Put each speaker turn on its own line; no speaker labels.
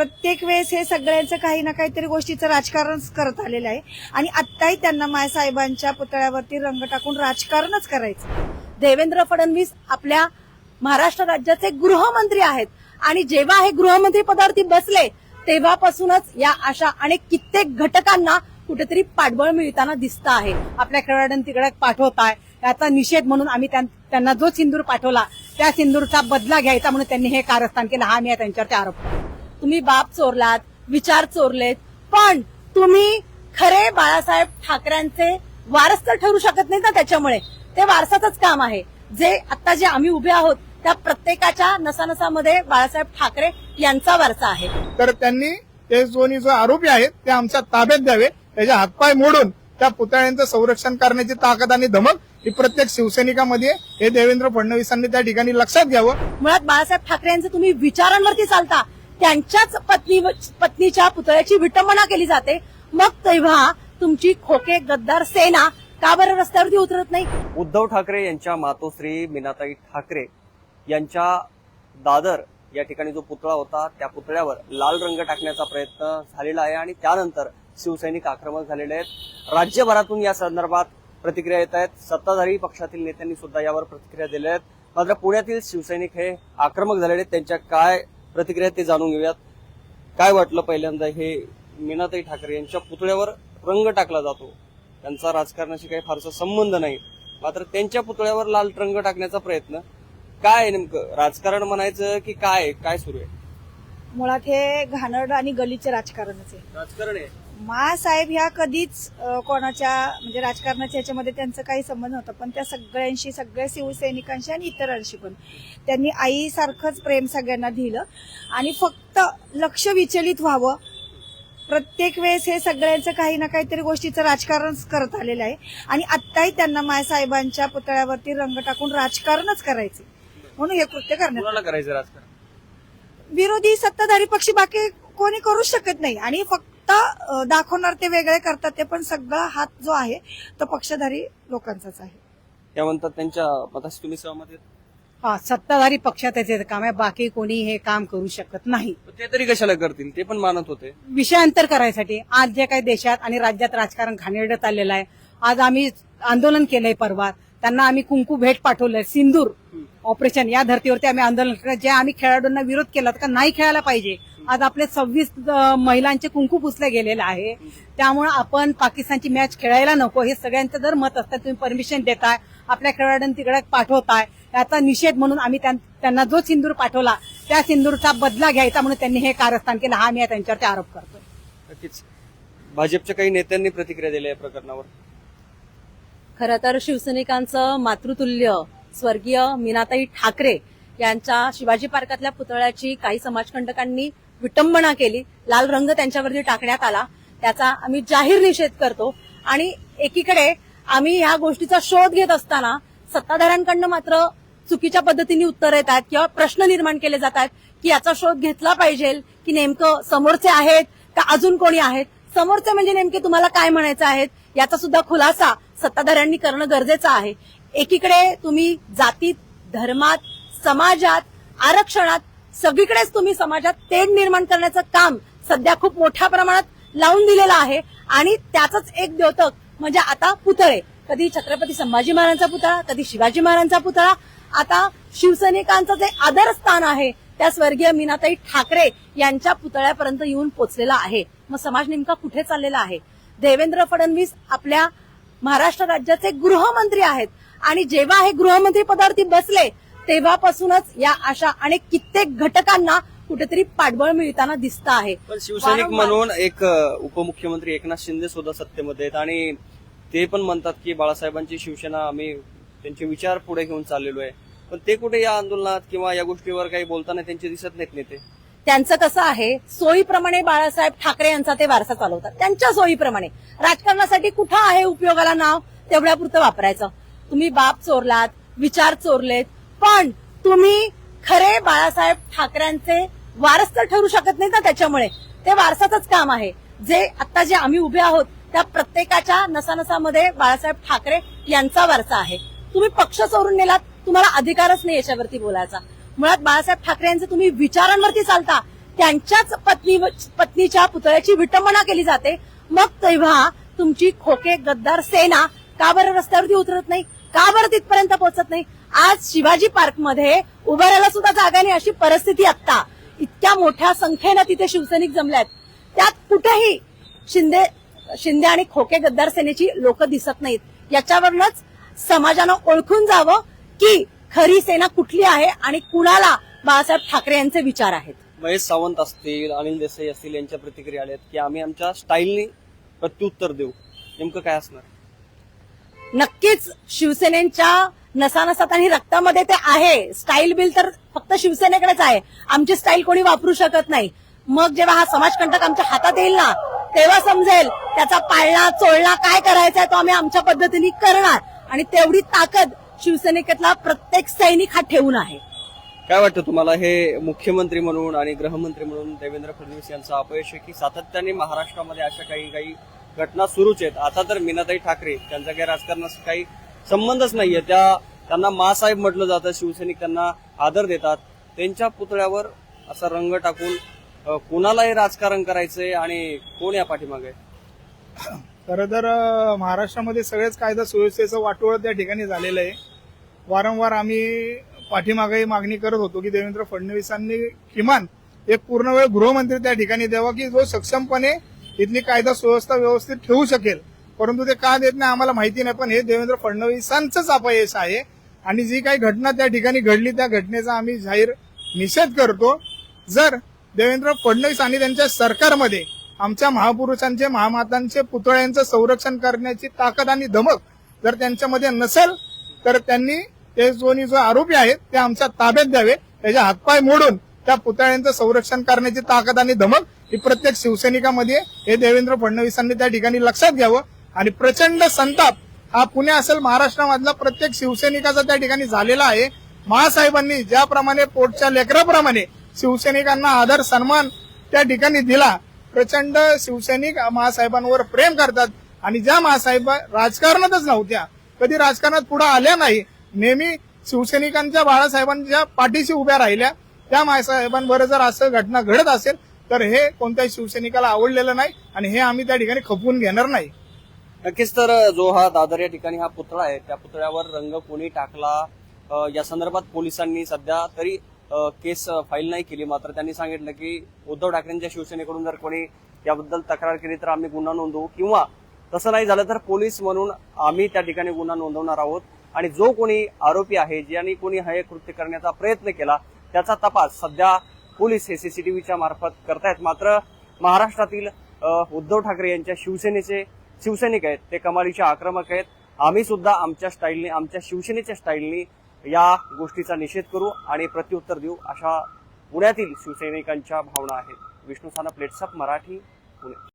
प्रत्येक वेळेस हे सगळ्यांचं काही ना काहीतरी गोष्टीचं राजकारण करत आलेलं आहे. आणि आत्ताही त्यांना मायसाहेबांच्या पुतळ्यावरती रंग टाकून राजकारणच करायचं.
देवेंद्र फडणवीस आपल्या महाराष्ट्र राज्याचे गृहमंत्री आहेत. आणि जेव्हा हे गृहमंत्री पदावरती बसले तेव्हापासूनच या अशा अनेक कित्येक घटकांना कुठेतरी पाठबळ मिळताना दिसत आहे. आपल्या खेळाडून तिकडे पाठवताय. याचा निषेध म्हणून आम्ही त्यां- त्यांना जो सिंदूर पाठवला त्या सिंदूरचा बदला घ्यायचा म्हणून त्यांनी हे कारस्थान केलं. हा मी त्यांच्यावरती आरोप तुम्ही बाप चोरलात विचार चोरलेत पण तुम्ही खरे बाळासाहेब ठाकरेंचे वारस तर ठरू शकत नाही ना त्याच्यामुळे. ते वारसाचंच काम आहे. जे आता जे आम्ही उभे आहोत त्या प्रत्येकाच्या नसानसामध्ये बाळासाहेब ठाकरे यांचा वारसा आहे.
तर त्यांनी ते दोन्ही जो आरोपी आहेत ते आमच्या ताब्यात द्यावे त्याचे हातपाय मोडून त्या पुतळ्यांचं संरक्षण करण्याची ताकद आणि धमक ही प्रत्येक शिवसैनिकामध्ये हे देवेंद्र फडणवीसांनी त्या ठिकाणी लक्षात घ्यावं.
मुळात बाळासाहेब ठाकरे यांचे तुम्ही विचारांवरती चालता. त्यांच्याच पत्नी पत्नीच्या पुतळ्याची विटंबना केली जाते. मग तेव्हा तुमची खोके गद्दार सेना का बरं रस्त्यावरती उतरत नाही?
उद्धव ठाकरे यांच्या मातोश्री मीनाताई ठाकरे यांच्या दादर या ठिकाणी जो पुतळा होता त्या पुतळ्यावर लाल रंग टाकण्याचा प्रयत्न झालेला आहे आणि त्यानंतर शिवसैनिक आक्रमक झालेले आहेत. राज्यभरातून या संदर्भात प्रतिक्रिया येत आहेत. सत्ताधारी पक्षातील नेत्यांनी सुद्धा यावर प्रतिक्रिया दिल्या आहेत. मात्र पुण्यातील शिवसैनिक हे आक्रमक झालेले आहेत. त्यांच्या काय प्रतिक्रिया ते जाणून घेऊयात. काय वाटलं पहिल्यांदा? हे मीनाताई ठाकरे यांच्या पुतळ्यावर रंग टाकला जातो. त्यांचा राजकारणाशी काही फारसा संबंध नाही. मात्र त्यांच्या पुतळ्यावर लाल रंग टाकण्याचा प्रयत्न. काय आहे नेमकं? राजकारण म्हणायचं की काय? काय सुरू आहे?
मुळात हे घाणरड आणि गलीचे राजकारणच आहे.
राजकारण आहे.
मासाहेब ह्या कधीच कोणाच्या म्हणजे राजकारणाच्या ह्याच्यामध्ये त्यांचा काही संबंध नव्हता. पण त्या सगळ्यांशी सगळ्या शिवसैनिकांशी आणि इतरांशी पण. त्यांनी आईसारखंच प्रेम सगळ्यांना दिलं. आणि फक्त लक्ष विचलित व्हावं. प्रत्येक वेळेस हे सगळ्यांचं काही ना काहीतरी गोष्टीचं राजकारण करत आलेलं आहे. आणि आत्ताही त्यांना मायसाहेबांच्या पुतळ्यावरती रंग टाकून राजकारणच करायचे. म्हणून हे कृत्य करण्यात
करायचं राजकारण?
विरोधी सत्ताधारी पक्ष बाकी कोणी करू शकत नाही. आणि फक्त अ, दाखवणार ते वेगळे करतात ते पण सगळा हात जो आहे तो पक्षधारी लोकांचाच आहे.
त्या म्हणतात त्यांच्या मताशी तुम्ही सहमत आहेत?
हा सत्ताधारी पक्षात काम आहे. बाकी कोणी हे काम करू शकत नाही.
पण ते तरी कशाला करतील? ते पण मानत होते.
विषयांतर करायसाठी आज जे काही देशात आणि राज्यात राजकारण घाणेरडत आलेलं आहे. आज आम्ही आंदोलन केलंय परवा त्यांना आम्ही कुंकू भेट पाठवलंय. सिंदूर ऑपरेशन या धर्तीवरती आम्ही आंदोलन केलं जे आम्ही खेळाडूंना विरोध केला का नाही खेळायला पाहिजे? आज आपले सव्वीस महिलांचे कुंकू पुसले गेलेले आहे. त्यामुळे आपण पाकिस्तानची मॅच खेळायला नको. हे सगळ्यांचं जर मत असतं तुम्ही परमिशन देताय आपल्या खेळाडूंना तिकडे पाठवताय याचा निषेध म्हणून आम्ही त्यां- त्यांना जो सिंदूर पाठवला त्या सिंदूरचा बदला घ्यायचा म्हणून त्यांनी हे कारस्थान केलं. हा मी त्यांच्यावरती आरोप करतोय.
नक्कीच. भाजपच्या काही नेत्यांनी प्रतिक्रिया दिल्या या प्रकरणावर?
खरं तर शिवसैनिकांचं मातृतुल्य स्वर्गीय मीनाताई ठाकरे यांच्या शिवाजी पार्कातल्या पुतळ्याची काही समाजकंटकांनी विटंबना केली. लाल रंग त्यांच्यावरती टाकण्यात आला. त्याचा आम्ही जाहीर निषेध करतो. आणि एकीकडे आम्ही ह्या गोष्टीचा शोध घेत असताना सत्ताधाऱ्यांकडनं मात्र चुकीच्या पद्धतीने उत्तर येत आहेत किंवा प्रश्न निर्माण केले जात आहेत की याचा शोध घेतला पाहिजे की नेमकं समोरचे आहेत का अजून कोणी आहेत? समोरचे म्हणजे नेमके तुम्हाला काय म्हणायचं आहे याचा सुद्धा खुलासा सत्ताधाऱ्यांनी करणं गरजेचं आहे. एकीकडे तुम्ही जातीत धर्मात समाजात आरक्षणात सगळीकडेच तुम्ही समाजात तेढ निर्माण करण्याचं काम सध्या खूप मोठ्या प्रमाणात लावून दिलेलं आहे. आणि त्याचंच एक द्योतक म्हणजे आता पुतळे. कधी छत्रपती संभाजी महाराजांचा पुतळा कधी शिवाजी महाराजांचा पुतळा. आता शिवसैनिकांचं जे आदरस्थान आहे त्या स्वर्गीय मीनाताई ठाकरे यांच्या पुतळ्यापर्यंत येऊन पोचलेला आहे. मग समाज नेमका कुठे चाललेला आहे? देवेंद्र फडणवीस आपल्या महाराष्ट्र राज्याचे गृहमंत्री आहेत. आणि जेव्हा हे गृहमंत्री पदावरती बसले तेव्हापासूनच या अशा अनेक कित्येक घटकांना कुठेतरी पाठबळ मिळताना दिसत आहे.
पण शिवसैनिक म्हणून एक उपमुख्यमंत्री एकनाथ शिंदे सुद्धा सत्तेमध्ये आहेत आणि ते पण म्हणतात की बाळासाहेबांची शिवसेना आम्ही त्यांचे विचार पुढे घेऊन चाललेलो आहे. पण ते कुठे या आंदोलनात किंवा या गोष्टीवर काही बोलताना त्यांचे दिसत नाहीत नेते?
त्यांचं कसं आहे सोयीप्रमाणे बाळासाहेब ठाकरे यांचा ते वारसा चालवतात. त्यांच्या सोयीप्रमाणे. राजकारणासाठी कुठं आहे उपयोगाला नाव तेवढ्या पुरतं वापरायचं. तुम्ही बाप चोरलात विचार चोरलेत पण तुम्ही खरे बाळासाहेब ठाकरेंचे वारस तर ठरू शकत नाही ना त्याच्यामुळे. ते वारसाचंच काम आहे. जे आता जे आम्ही उभे आहोत त्या प्रत्येकाच्या नसानसामध्ये बाळासाहेब ठाकरे यांचा वारसा आहे. तुम्ही पक्ष सोडून नेलात तुम्हाला अधिकारच नाही याच्यावरती बोलायचा. मुळात बाळासाहेब ठाकरे यांचे तुम्ही विचारांवरती चालता. त्यांच्याच पत्नी पत्नीच्या पुतळ्याची विटंबना केली जाते. मग तेव्हा तुमची खोके गद्दार सेना का बरं रस्त्यावरती उतरत नाही? का बरं तिथपर्यंत पोहोचत नाही? आज शिवाजी पार्कमध्ये उभारायला सुद्धा जागा नाही अशी परिस्थिती आता इतक्या मोठ्या संख्येनं तिथे शिवसैनिक जमल्यात. त्यात कुठेही शिंदे शिंदे आणि खोके गद्दार सेनेची लोक दिसत नाहीत. याच्यावरूनच समाजानं ओळखून जावं की खरी सेना कुठली आहे आणि कुणाला बाळासाहेब ठाकरे यांचे विचार आहेत.
महेश सावंत असतील अनिल देसाई असतील यांच्या प्रतिक्रिया आल्यात की आम्ही आमच्या स्टाईलने प्रत्युत्तर देऊ. नेमकं काय असणार?
नक्कीच शिवसेनेच्या नसानसात आणि रक्तामध्ये ते आहे. स्टाईल बिल तर फक्त शिवसेनेकडेच आहे. आमची स्टाईल कोणी वापरू शकत नाही. मग जेव्हा हा समाजकंटक आमच्या हातात येईल ना तेव्हा समजेल त्याचा पाळणा चोळणा काय करायचा आहे तो आम्ही आमच्या पद्धतीने करणार. आणि तेवढी ताकद शिवसेनेतला प्रत्येक सैनिक हा ठेवून आहे.
काय वाटतं तुम्हाला हे मुख्यमंत्री म्हणून आणि गृहमंत्री म्हणून देवेंद्र फडणवीस यांचं अपयश आहे की सातत्याने महाराष्ट्रामध्ये अशा काही काही घटना सुरूच आहेत? आता तर मीनाताई ठाकरे त्यांचा काही राजकारणाशी काही संबंधच नाहीये. त्या त्यांना मासाहेब म्हटलं जातं शिवसैनिक त्यांना आदर देतात. त्यांच्या पुतळ्यावर असा रंग टाकून कोणालाही राजकारण करायचंय आणि कोण या पाठीमागे?
खरं तर महाराष्ट्रामध्ये सगळेच कायदा सुव्यवस्थेचं वाटोळ त्या ठिकाणी झालेलं आहे. वारंवार आम्ही पाठीमागे मागणी करत होतो की देवेंद्र फडणवीसांनी किमान एक पूर्ण वेळ गृहमंत्री त्या ठिकाणी द्यावा की जो सक्षमपणे इथली कायदा सुव्यवस्था व्यवस्थित ठेवू शकेल. परंतु ते का देत नाही आम्हाला माहिती नाही. पण हे देवेंद्र फडणवीसांचंच अपयश आहे. आणि जी काही घटना त्या ठिकाणी घडली त्या घटनेचा आम्ही जाहीर निषेध करतो. जर देवेंद्र फडणवीस आणि त्यांच्या सरकारमध्ये आमच्या महापुरुषांचे महामातांचे पुतळ्यांचं संरक्षण करण्याची ताकद आणि धमक जर त्यांच्यामध्ये नसेल तर त्यांनी ते दोन्ही जो आरोपी आहेत ते आमच्या ताब्यात द्यावे. त्याचे हातपाय मोडून त्या पुतळ्यांचं संरक्षण करण्याची ताकद आणि धमक ही प्रत्येक शिवसैनिकामध्ये हे देवेंद्र फडणवीसांनी त्या ठिकाणी लक्षात घ्यावं. आणि प्रचंड संताप हा पुणे असेल महाराष्ट्रामधला प्रत्येक शिवसैनिकाचा त्या ठिकाणी झालेला आहे. महासाहेबांनी ज्याप्रमाणे पोटच्या लेकराप्रमाणे शिवसैनिकांना आदर सन्मान त्या ठिकाणी दिला प्रचंड शिवसैनिक महासाहेबांवर प्रेम करतात आणि ज्या महासाहेब राजकारणातच नव्हत्या कधी राजकारणात पुढे आल्या नाही नेहमी शिवसैनिकांच्या बाळासाहेबांच्या पाठीशी उभ्या राहिल्या. त्या महासाहेबांवर जर असं घटना घडत असेल तर हे कोणत्याही शिवसैनिकाला आवडलेलं नाही आणि हे आम्ही त्या ठिकाणी खपवून घेणार नाही.
नक्कीच तर जो हा दादर या ठिकाणी हा पुतळा आहे त्या पुतळ्यावर रंग कोणी टाकला या संदर्भात पोलिसांनी सध्या तरी केस फाईल नाही केली. मात्र त्यांनी सांगितलं की उद्धव ठाकरेंच्या शिवसेनेकडून जर कोणी याबद्दल तक्रार केली तर आम्ही गुन्हा नोंदवू. किंवा तसं नाही झालं तर पोलीस म्हणून आम्ही त्या ठिकाणी गुन्हा नोंदवणार आहोत. आणि जो कोणी आरोपी आहे ज्यांनी कोणी हे कृत्य करण्याचा प्रयत्न केला त्याचा तपास सध्या पोलीस हे सीसीटीव्हीच्या मार्फत करतायत. मात्र महाराष्ट्रातील उद्धव ठाकरे यांच्या शिवसेनेचे शिवसैनिक आहेत ते कमालीचे आक्रमक आहेत. आम्ही सुद्धा आमच्या स्टाईलने आमच्या शिवसेनेच्या स्टाईलनी या गोष्टीचा निषेध करू आणि प्रत्युत्तर देऊ अशा पुण्यातील शिवसैनिकांच्या भावना आहेत. विष्णू साना प्लेट्सअप मराठी पुणे.